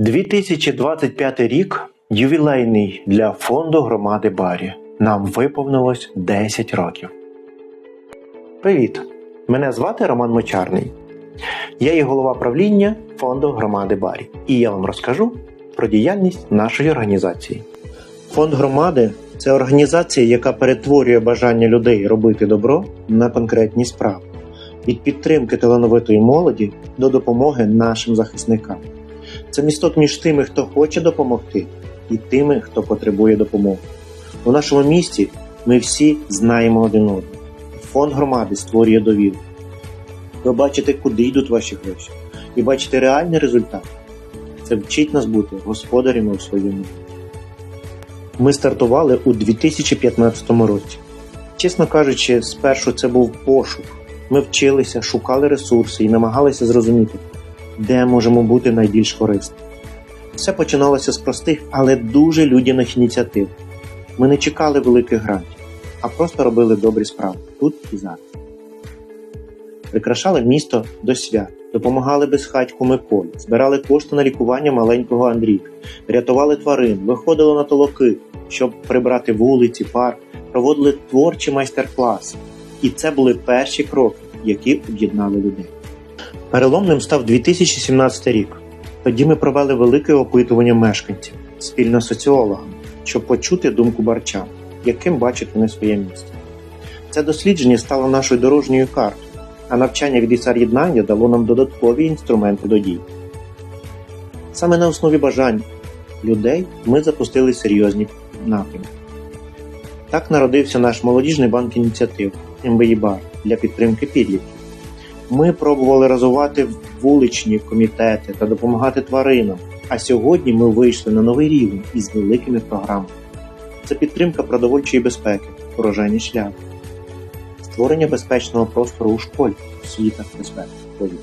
2025 рік ювілейний для фонду громади Барі. Нам виповнилось 10 років. Привіт! Мене звати Роман Мочарний. Я є голова правління фонду громади Барі. І я вам розкажу про діяльність нашої організації. Фонд громади це організація, яка перетворює бажання людей робити добро на конкретні справи. Від підтримки талановитої молоді до допомоги нашим захисникам. Це місток між тими, хто хоче допомогти, і тими, хто потребує допомоги. У нашому місті ми всі знаємо один одного. Фонд громади створює довіру. Ви бачите, куди йдуть ваші гроші, і бачите реальний результат. Це вчить нас бути господарями у своєму. Ми стартували у 2015 році. Чесно кажучи, спершу це був пошук. Ми вчилися, шукали ресурси і намагалися зрозуміти, де можемо бути найбільш корисними. Все починалося з простих, але дуже людяних ініціатив. Ми не чекали великих грантів, а просто робили добрі справи тут і зараз. Прикрашали місто до свят, допомагали безхатьку Миколі, збирали кошти на лікування маленького Андрійка, рятували тварин, виходили на толоки, щоб прибрати вулиці, парк, проводили творчі майстер-класи. І це були перші кроки, які об'єднали людей. Переломним став 2017 рік. Тоді ми провели велике опитування мешканців спільно з соціологами, щоб почути думку барчан, яким бачать вони своє місто. Це дослідження стало нашою дорожньою картою, а навчання від ІСАР єднання дало нам додаткові інструменти до дій. Саме на основі бажань людей ми запустили серйозні напрямки. Так народився наш молодіжний банк ініціатив МБІ Бар для підтримки підлітків. Ми пробували розвивати вуличні комітети та допомагати тваринам. А сьогодні ми вийшли на новий рівень із великими програмами. Це підтримка продовольчої безпеки, урожайний шлях, створення безпечного простору у школі, освіта, безпека, повітря,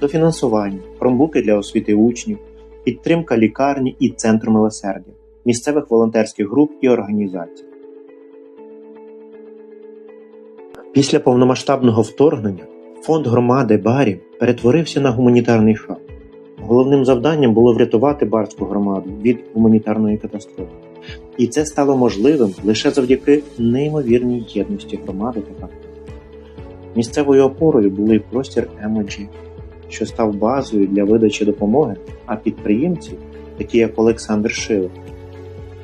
дофінансування, промбуки для освіти учнів, підтримка лікарні і центру милосердя, місцевих волонтерських груп і організацій. Після повномасштабного вторгнення фонд громади Барі перетворився на гуманітарний хаб. Головним завданням було врятувати барську громаду від гуманітарної катастрофи. І це стало можливим лише завдяки неймовірній єдності громади та партнерів. Місцевою опорою були простір Емоджі, що став базою для видачі допомоги, а підприємці, такі як Олександр Шилов,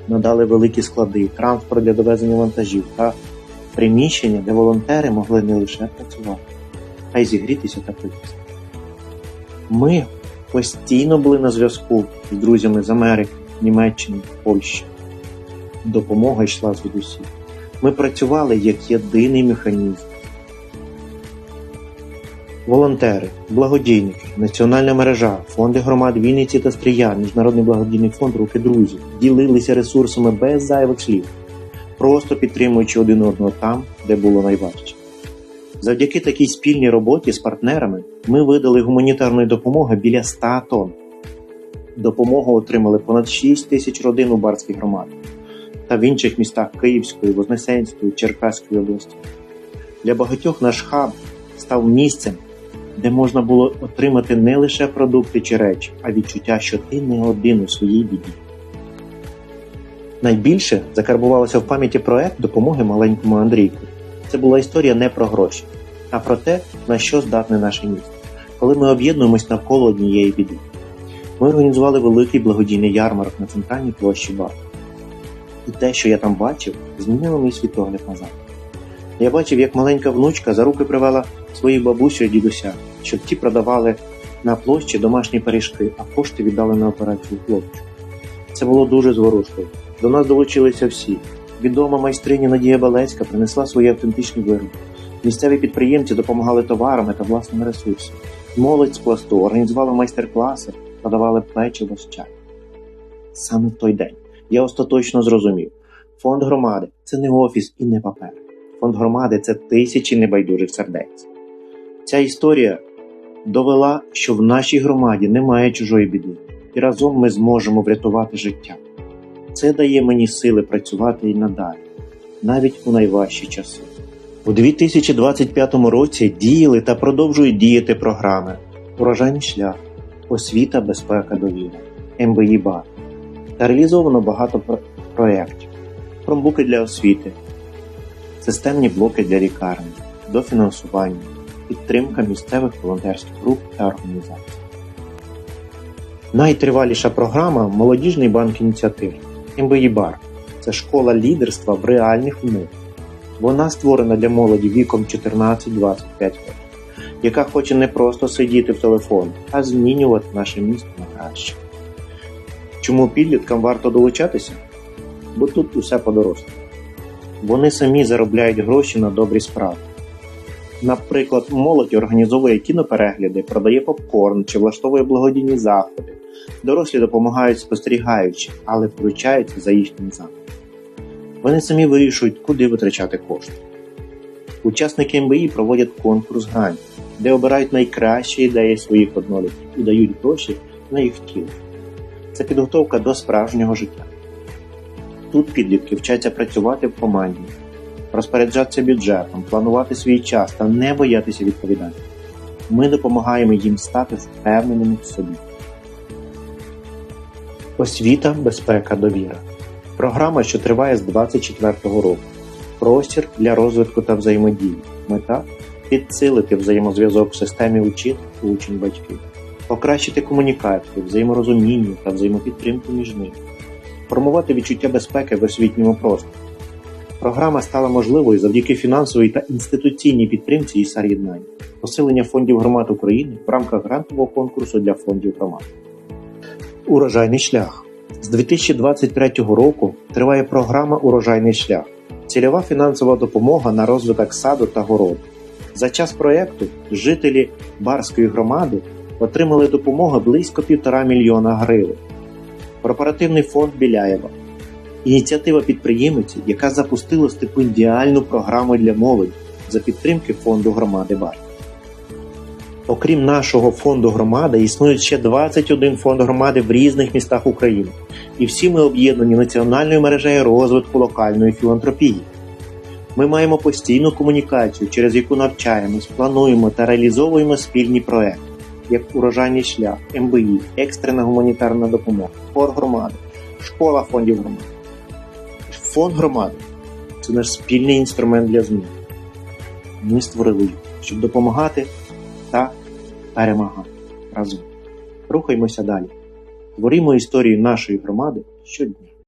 надали великі склади, транспорт для довезення вантажів та приміщення, де волонтери могли не лише працювати, а й зігрітися та поїсти. Ми постійно були на зв'язку з друзями з Америки, Німеччини, Польщі. Допомога йшла звідусіль. Ми працювали як єдиний механізм. Волонтери, благодійники, національна мережа, фонди громад Вінниці та Стрія, Міжнародний благодійний фонд Руки друзів ділилися ресурсами без зайвих слів, просто підтримуючи один одного там, де було найважче. Завдяки такій спільній роботі з партнерами ми видали гуманітарної допомоги біля 100 тонн. Допомогу отримали понад 6 тисяч родин у Барській громаді та в інших містах Київської, Вознесенської, Черкаської області. Для багатьох наш хаб став місцем, де можна було отримати не лише продукти чи речі, а відчуття, що ти не один у своїй біді. Найбільше закарбувалося в пам'яті проект допомоги маленькому Андрійку. Це була історія не про гроші, а про те, на що здатне наше місто, коли ми об'єднуємось навколо однієї біди. Ми організували великий благодійний ярмарок на центральній площі Бар. І те, що я там бачив, змінило мій світогляд назад. Я бачив, як маленька внучка за руки привела своїх бабусю і дідуся, щоб ті продавали на площі домашні пиріжки, а кошти віддали на операцію хлопчу. Це було дуже зворушливо. До нас долучилися всі. Відома майстриня Надія Балецька принесла свої автентичні вироби. Місцеві підприємці допомагали товарами та власними ресурсами. Молодь з пласту організувала майстер-класи, подавали печиво з чай. Саме в той день я остаточно зрозумів: фонд громади це не офіс і не папер. Фонд громади це тисячі небайдужих сердець. Ця історія довела, що в нашій громаді немає чужої біди, і разом ми зможемо врятувати життя. Це дає мені сили працювати і надалі, навіть у найважчі часи. У 2025 році діяли та продовжують діяти програми Урожайний шлях, освіта, безпека, довіра, МБІ Бар та реалізовано багато проєктів, промбуки для освіти, системні блоки для лікарні, дофінансування, підтримка місцевих волонтерських груп та організацій. Найтриваліша програма Молодіжний банк ініціатив МБІ Бар це школа лідерства в реальних умовах. Вона створена для молоді віком 14-25 років, яка хоче не просто сидіти в телефоні, а змінювати наше місто на краще. Чому підліткам варто долучатися? Бо тут усе по-дорослому. Вони самі заробляють гроші на добрі справи. Наприклад, молодь організовує кіноперегляди, продає попкорн чи влаштовує благодійні заходи. Дорослі допомагають спостерігаючи, але включаються за їхнім задумом. Вони самі вирішують, куди витрачати кошти. Учасники МБІ проводять конкурс грантів, де обирають найкращі ідеї своїх однолітків і дають гроші на їх втілення. Це підготовка до справжнього життя. Тут підлітки вчаться працювати в команді, розпоряджатися бюджетом, планувати свій час та не боятися відповідальності. Ми допомагаємо їм стати впевненими в собі. Освіта, безпека, довіра. Програма, що триває з 24-го року. Простір для розвитку та взаємодії. Мета підсилити взаємозв'язок в системі учитель учень батьків, покращити комунікацію, взаєморозуміння та взаємопідтримку між ними, формувати відчуття безпеки в освітньому просторі. Програма стала можливою завдяки фінансовій та інституційній підтримці ІСАР єднання, посилення фондів громад України в рамках грантового конкурсу для фондів громад. Урожайний шлях. З 2023 року триває програма Урожайний шлях. Цільова фінансова допомога на розвиток саду та городу. За час проєкту жителі Барської громади отримали допомогу близько півтора мільйона гривень. Корпоративний фонд Біляєва. Ініціатива підприємиці, яка запустила стипендіальну програму для молоді за підтримки фонду громади Бар. Окрім нашого фонду громади, існують ще 21 фонд громади в різних містах України, і всі ми об'єднані національною мережею розвитку локальної філантропії. Ми маємо постійну комунікацію, через яку навчаємось, плануємо та реалізовуємо спільні проекти, як урожайний шлях, МБІ, екстрена гуманітарна допомога, хор громади, школа фондів громади. Фонд громади це наш спільний інструмент для змін. Ми створили їх, щоб допомагати та перемагати разом. Рухаймося далі. Творимо історію нашої громади щодня.